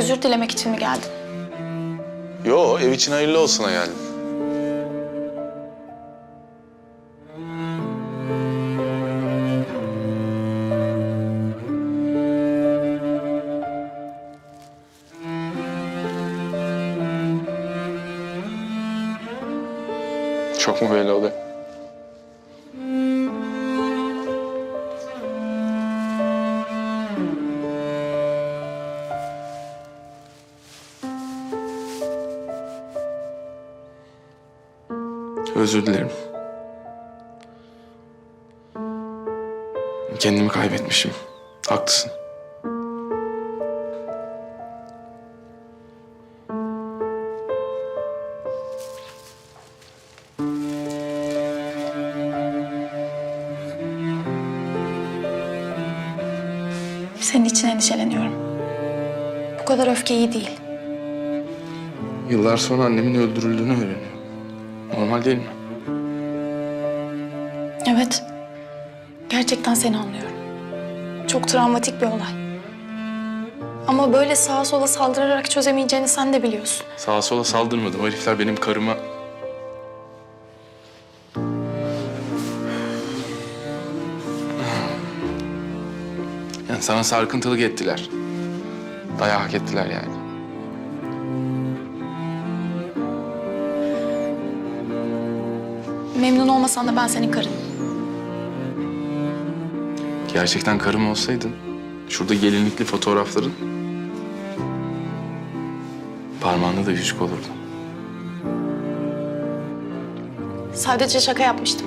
Özür dilemek için mi geldin? Yo, ev için hayırlı olsuna geldim. Çok mu belli oluyor? Özür dilerim. Kendimi kaybetmişim. Haklısın. Senin için endişeleniyorum. Bu kadar öfke iyi değil. Yıllar sonra annemin öldürüldüğünü öğreniyorum. Normal değil mi? Evet. Gerçekten seni anlıyorum. Çok travmatik bir olay. Ama böyle sağa sola saldırarak çözemeyeceğini sen de biliyorsun. Sağa sola saldırmadım. O herifler benim karıma... Yani sana sarkıntılık ettiler. Dayağı hak ettiler yani. Memnun olmasan da ben senin karınım. Gerçekten karım olsaydın... ...şurada gelinlikli fotoğrafların... ...parmağında da yüzük olurdu. Sadece şaka yapmıştım.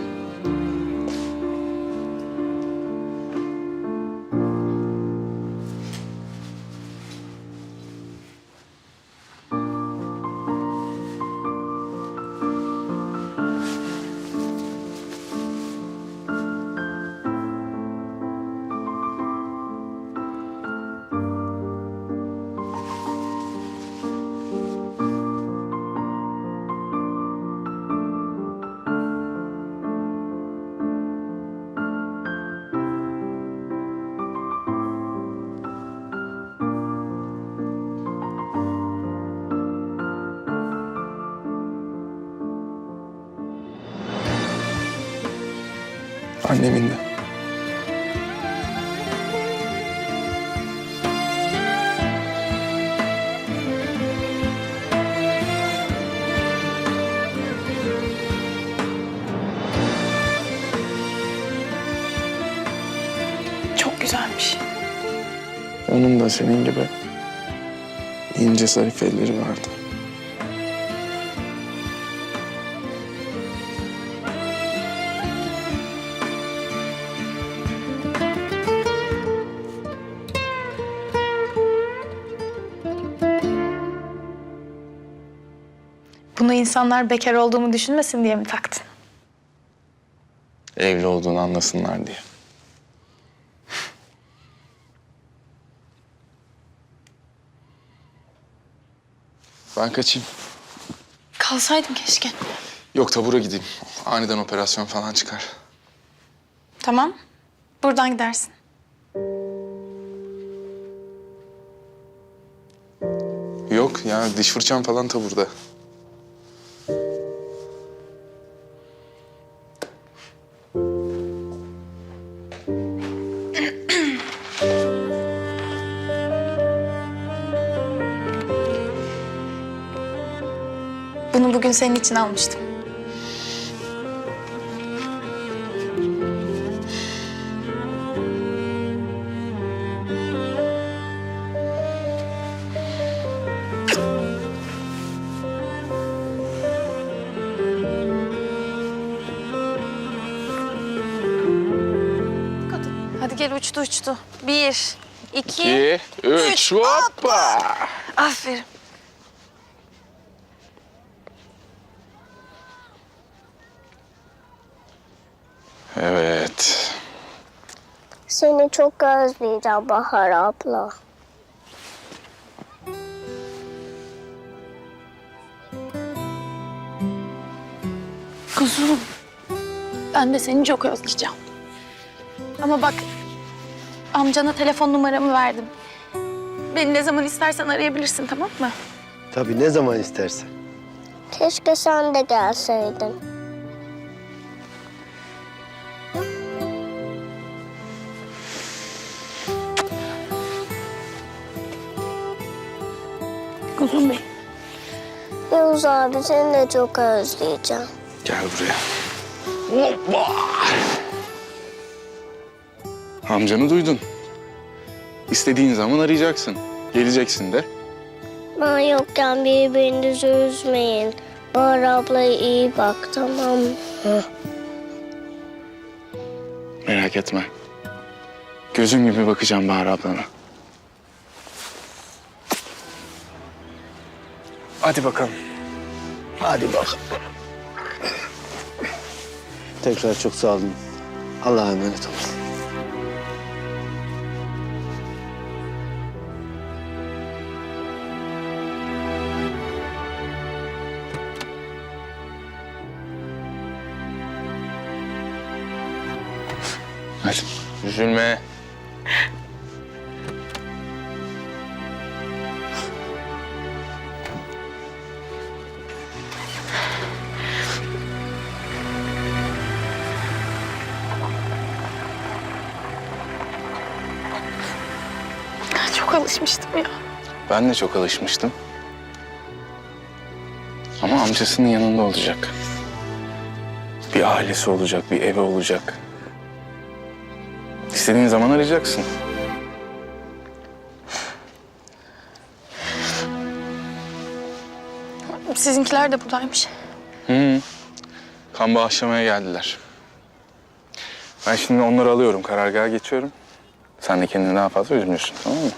Annemin de. Çok güzelmiş. Onun da senin gibi ince zarif elleri vardı. Bunu insanlar bekar olduğumu düşünmesin diye mi taktın? Evli olduğunu anlasınlar diye. Ben kaçayım. Kalsaydın keşke. Yok tabura gideyim. Aniden operasyon falan çıkar. Tamam. Buradan gidersin. Yok ya diş fırçam falan taburda. Bunu bugün senin için almıştım. Hadi gel uçtu uçtu. Bir, iki, İki, üç, hoppa! aferin. Evet. Seni çok özleyeceğim Bahar abla. Kuzum. Ben de seni çok özleyeceğim. Ama bak amcana telefon numaramı verdim. Beni ne zaman istersen arayabilirsin tamam mı? Tabii ne zaman istersen. Keşke sen de gelseydin. Kuzum Bey. Yavuz abi seni de çok özleyeceğim. Gel buraya. Hoppa! Amcanı duydun. İstediğin zaman arayacaksın. Geleceksin de. Ben yokken birbirinizi üzmeyin. Bahar ablaya iyi bak tamam mı? Merak etme. Gözüm gibi bakacağım Bahar ablana. Hadi bakalım. Hadi bakalım. Tekrar çok sağ olun. Allah'a emanet olun. Hadi. Üzülme. Çok alışmıştım ya. Ben de çok alışmıştım. Ama amcasının yanında olacak. Bir ailesi olacak, bir evi olacak. İstediğin zaman arayacaksın. Sizinkiler de buradaymış. Hı. Kan bağışlamaya geldiler. Ben şimdi onları alıyorum, karargaha geçiyorum. Sen de kendini daha fazla üzmüyorsun, tamam mı?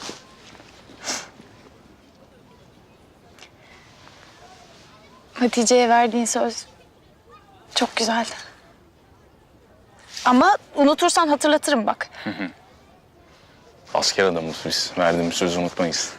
Hatice'ye verdiğin söz çok güzeldi. Ama unutursan hatırlatırım bak. Asker adamız biz. Verdiğimiz sözü unutmayız.